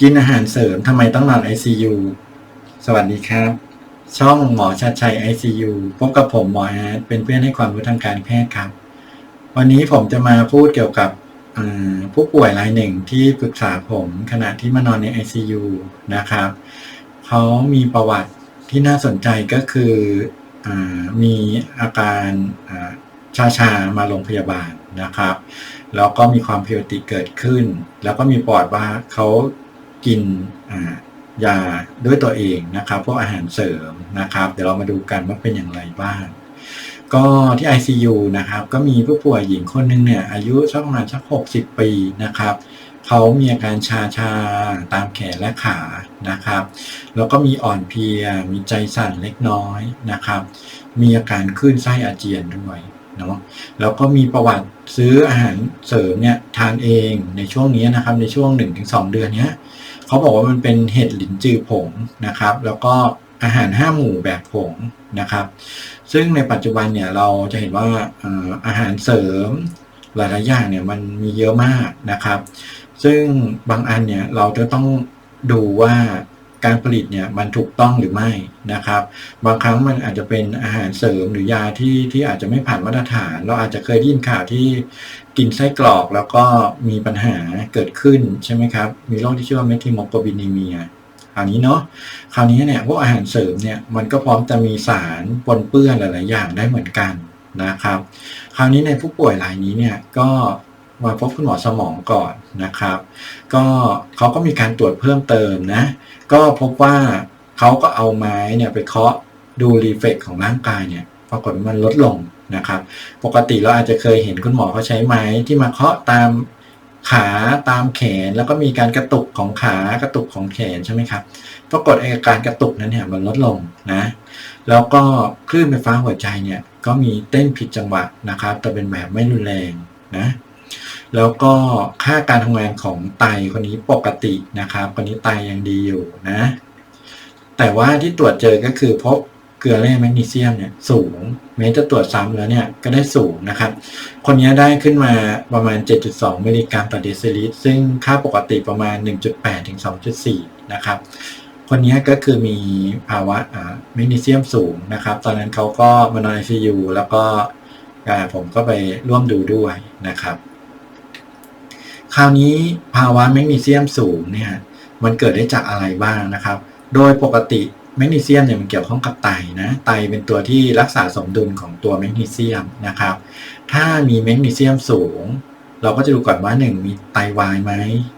กินอาหารเสริมทำไมต้องนอน ICU สวัสดีครับ ช่องหมอชัดชัย ICU พบกับผมหมอแอดเป็นเพื่อนให้ความรู้ทางการแพทย์ครับ วันนี้ผมจะมาพูดเกี่ยวกับผู้ป่วยรายหนึ่งที่ปรึกษาผมขณะที่มานอนใน ICU นะครับ เขามีประวัติที่น่าสนใจก็คืออมีอาการชาชาๆมาโรงพยาบาลนะครับ แล้วก็มีความผิดปกติเกิดขึ้น แล้วก็มีปอดว่าเขา กินยาด้วยตัวเองนะครับพวกอาหารเสริมนะครับ เดี๋ยวเรามาดูกันว่าเป็นอย่างไรบ้าง ก็ที่ ICU นะครับ ก็มีผู้ป่วยหญิงคนหนึ่งเนี่ย อายุสักประมาณสัก60 ปีนะครับเขามีอาการชาชาตามแขนและขานะครับ แล้วก็มีอ่อนเพลีย มีใจสั่นเล็กน้อยนะครับ มีอาการคลื่นไส้อาเจียนด้วยเนาะแล้วก็มีประวัติซื้ออาหารเสริมเนี่ยทานเองในช่วงนี้นะครับในช่วง 1-2 เดือนเนี้ย เขาบอกว่ามันเป็นเห็ดหลินจือผงนะครับ แล้วก็อาหารห้าหมู่แบบผงนะครับ ซึ่งในปัจจุบันเนี่ยเราจะเห็นว่าอาหารเสริมหลายๆอย่างเนี่ยมันมีเยอะมากนะครับ ซึ่งบางอันเนี่ยเราจะต้องดูว่า การผลิตเนี่ยมันถูกต้องหรือไม่นะครับ บางครั้งมันอาจจะเป็นอาหารเสริมหรือยาที่ที่อาจจะไม่ผ่านมาตรฐาน เราอาจจะเคยได้ยินข่าวที่กินไส้กรอกแล้วก็มีปัญหาเกิดขึ้นใช่ไหมครับ มีโรคที่ชื่อว่าเมทิโมโกบินีเมียคราวนี้เนาะคราวนี้เนี่ยพวกอาหารเสริมเนี่ยมันก็พร้อมจะมีสารปนเปื้อนหลาย ๆ อย่างได้เหมือนกันนะครับ คราวนี้ในผู้ป่วยรายนี้เนี่ยก็ มาพบคุณหมอสมองก่อนนะครับ ก็เขาก็มีการตรวจเพิ่มเติมนะ ก็พบว่าเขาก็เอาไม้เนี่ยไปเคาะดูรีเฟกของร่างกายเนี่ย ปรากฏมันลดลงนะครับ ปกติเราอาจจะเคยเห็นคุณหมอเขาใช้ไม้ที่มาเคาะตามขาตามแขนแล้วก็มีการกระตุกของขากระตุกของแขนใช่ไหมครับ ปรากฏไอ้อาการกระตุกนั้นเนี่ยมันลดลงนะ แล้วก็คลื่นไฟฟ้าหัวใจเนี่ยก็มีเต้นผิดจังหวะนะครับ แต่เป็นแบบไม่รุนแรงนะ แล้วก็ค่าการทำงานของไตคนนี้ปกตินะครับคนนี้ไตยังดีอยู่นะ แต่ว่าที่ตรวจเจอก็คือพบเกลือแร่แมกนีเซียมเนี่ยสูงแม้จะตรวจซ้ำแล้วเนี่ยก็ได้สูงนะครับ คนนี้ได้ขึ้นมาประมาณ 7.2 มิลลิกรัมต่อเดซิลิตรซึ่งค่าปกติประมาณ 1.8 ถึง 2.4 นะครับ คนนี้ก็คือมีภาวะแมกนีเซียมสูงนะครับ ตอนนั้นเขาก็มานอน ICU แล้วก็ผมก็ไปร่วมดูด้วยนะครับ คราวนี้ภาวะแมกนีเซียมสูงเนี่ยมันเกิดได้จากอะไรบ้างนะครับ โดยปกติแมกนีเซียมเนี่ยมันเกี่ยวข้องกับไตนะไตเป็นตัวที่รักษาสมดุลของตัวแมกนีเซียมนะครับ ถ้ามีแมกนีเซียมสูง เราก็จะดูก่อนว่าหนึ่งมีไตวายไหม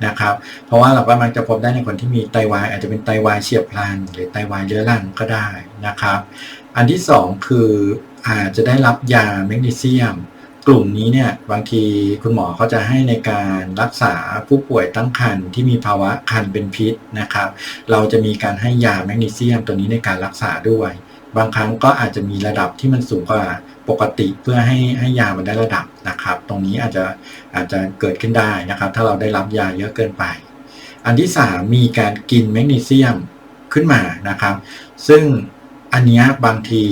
นะครับ เพราะว่าเราก็มักจะพบได้ในคนที่มีไตวาย อาจจะเป็นไตวายเฉียบพลัน หรือไตวายเรื้อรังก็ได้นะครับ อันที่สองคืออาจจะได้รับยาแมกนีเซียม กลุ่มนี้เนี่ยบางทีคุณหมอเขาจะให้ในการรักษาผู้ป่วยตั้งครรภ์ที่มีภาวะคันเป็นพิษนะครับ เราจะมีการให้ยาแมกนีเซียมตัวนี้ในการรักษาด้วย บางครั้งก็อาจจะมีระดับที่มันสูงกว่าปกติเพื่อให้ให้ยามันได้ระดับนะครับ ตรงนี้อาจจะอาจจะเกิดขึ้นได้นะครับ ถ้าเราได้รับยาเยอะเกินไป อันที่สามมีการกินแมกนีเซียมขึ้นมานะครับ ซึ่งอันนี้บางที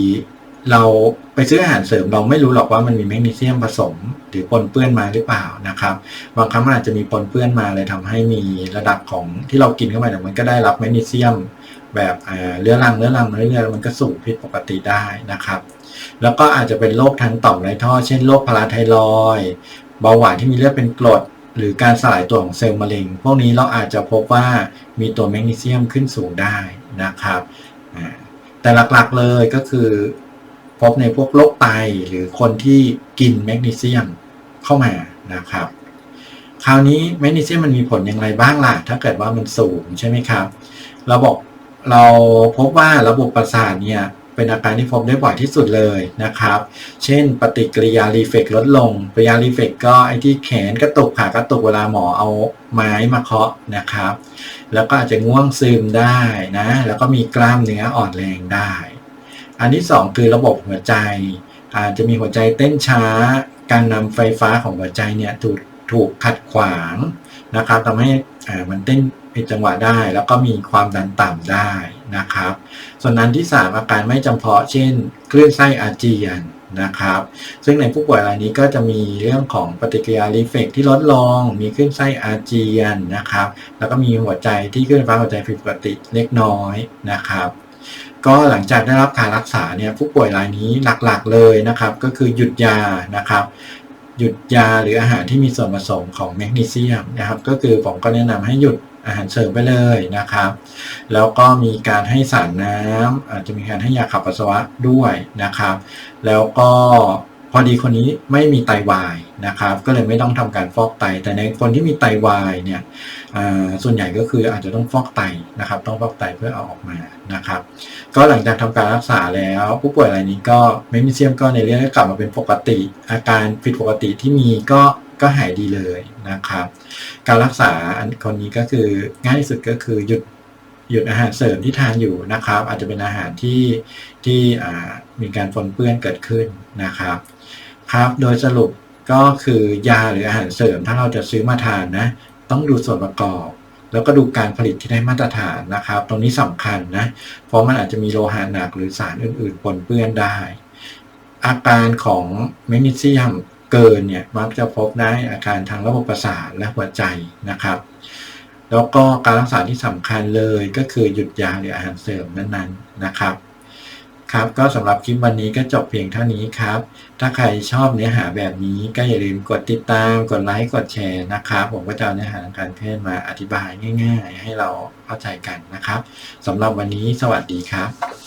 เราไปซื้ออาหารเสริมเราไม่รู้หรอกว่ามันมีแมกนีเซียมผสม หรือปนเปื้อนมาหรือเปล่านะครับ บางครั้งมันอาจจะมีปนเปื้อนมาเลยทำให้มีระดับของที่เรากินเข้าไปเนี่ยมันก็ได้รับแมกนีเซียม แบบเรื้อรังเรื้อรังมาเรื่อยๆมันก็สูงผิดปกติได้นะครับ แล้วก็อาจจะเป็นโรคทางต่อมไรท่อ เช่นโรคพาราไทรอยเบาหวานที่มีเลือดเป็นกรดหรือการสลายตัวของเซลล์มะเร็ง พวกนี้เราอาจจะพบว่ามีตัวแมกนีเซียมขึ้นสูงได้นะครับ แต่หลักๆเลยก็คือ พบในพวกโรคไตหรือคนที่กินแมกนีเซียมเข้ามานะครับ คราวนี้แมกนีเซียมมันมีผลอย่างไรบ้างล่ะ ถ้าเกิดว่ามันสูงใช่ไหมครับเราบอกเราพบว่าระบบประสาทเนี่ยเป็นอาการที่พบได้บ่อยที่สุดเลยนะครับ เช่น ปฏิกิริยารีเฟกลดลง ปฏิกิริยารีเฟกก็ไอที่แขนกระตุกขากระตุกเวลาหมอเอาไม้มาเคาะนะครับ แล้วก็อาจจะง่วงซึมได้นะ แล้วก็มีกล้ามเนื้ออ่อนแรงได้ อันที่สองคือระบบหัวใจอาจจะมีหัวใจเต้นช้า การนำไฟฟ้าของหัวใจเนี่ยถูกถูกขัดขวางนะครับทำให้มันเต้นผิดจังหวะได้ แล้วก็มีความดันต่ำได้นะครับ ส่วนอันที่ 3 อาการไม่จำเพาะเช่นคลื่นไส้อาเจียนนะครับ ซึ่งในผู้ป่วยรายนี้ก็จะมีเรื่องของปฏิกิริยารีเฟกที่ลดลง มีขึ้นไส้อาเจียนนะครับ แล้วก็มีหัวใจที่ขึ้นฟ้าหัวใจผิดปกติเล็กน้อยนะครับ ก็หลังจากได้รับการรักษาเนี่ยผู้ป่วยรายนี้หลักๆเลยนะครับ ก็คือหยุดยานะครับหยุดยาหรืออาหารที่มีส่วนผสมของแมกนีเซียมนะครับ ก็คือผมก็แนะนำให้หยุดอาหารเสริมไปเลยนะครับ แล้วก็มีการให้สารน้ำอาจจะมีการให้ยาขับปัสสาวะด้วยนะครับ แล้วก็ พอดีคนนี้ไม่มีไตวายนะครับ ก็เลยไม่ต้องทำการฟอกไต แต่ในคนที่มีไตวายเนี่ยส่วนใหญ่ก็คืออาจจะต้องฟอกไตนะครับ ต้องฟอกไตเพื่อเอาออกมานะครับ ก็หลังจากทำการรักษาแล้ว ผู้ป่วยรายนี้ก็แมกนีเซียมก็ในเรื่องกลับมาเป็นปกติ อาการผิดปกติที่มีก็ก็หายดีเลยนะครับ การรักษาคนนี้ก็คือง่ายที่สุดก็คือหยุดหยุดอาหารเสริมที่ทานอยู่นะครับ อาจจะเป็นอาหารที่ที่มีการปนเปื้อนเกิดขึ้นนะครับ ครับ โดยสรุปก็คือยาหรืออาหารเสริมถ้าเราจะซื้อมาทานนะ ต้องดูส่วนประกอบ แล้วก็ดูการผลิตที่ได้มาตรฐานนะครับ ตรงนี้สำคัญนะ เพราะมันอาจจะมีโลหะหนักหรือสารอื่นๆปนเปื้อนได้ อาการของแมกนีเซียมเกินเนี่ยมักจะพบได้อาการทางระบบประสาทและหัวใจนะครับ แล้วก็การรักษาที่สำคัญเลยก็คือหยุดยาหรืออาหารเสริมนั้นๆนะครับ ครับก็สำหรับคลิปวันนี้ก็จบเพียงเท่านี้ครับ ถ้าใครชอบเนื้อหาแบบนี้ก็อย่าลืมกดติดตาม กดไลค์ กดแชร์นะครับ ผมก็จะเอาเนื้อหาทางการแพทย์มาอธิบายง่าย ๆ ให้เราเข้าใจกันนะครับสำหรับวันนี้สวัสดีครับ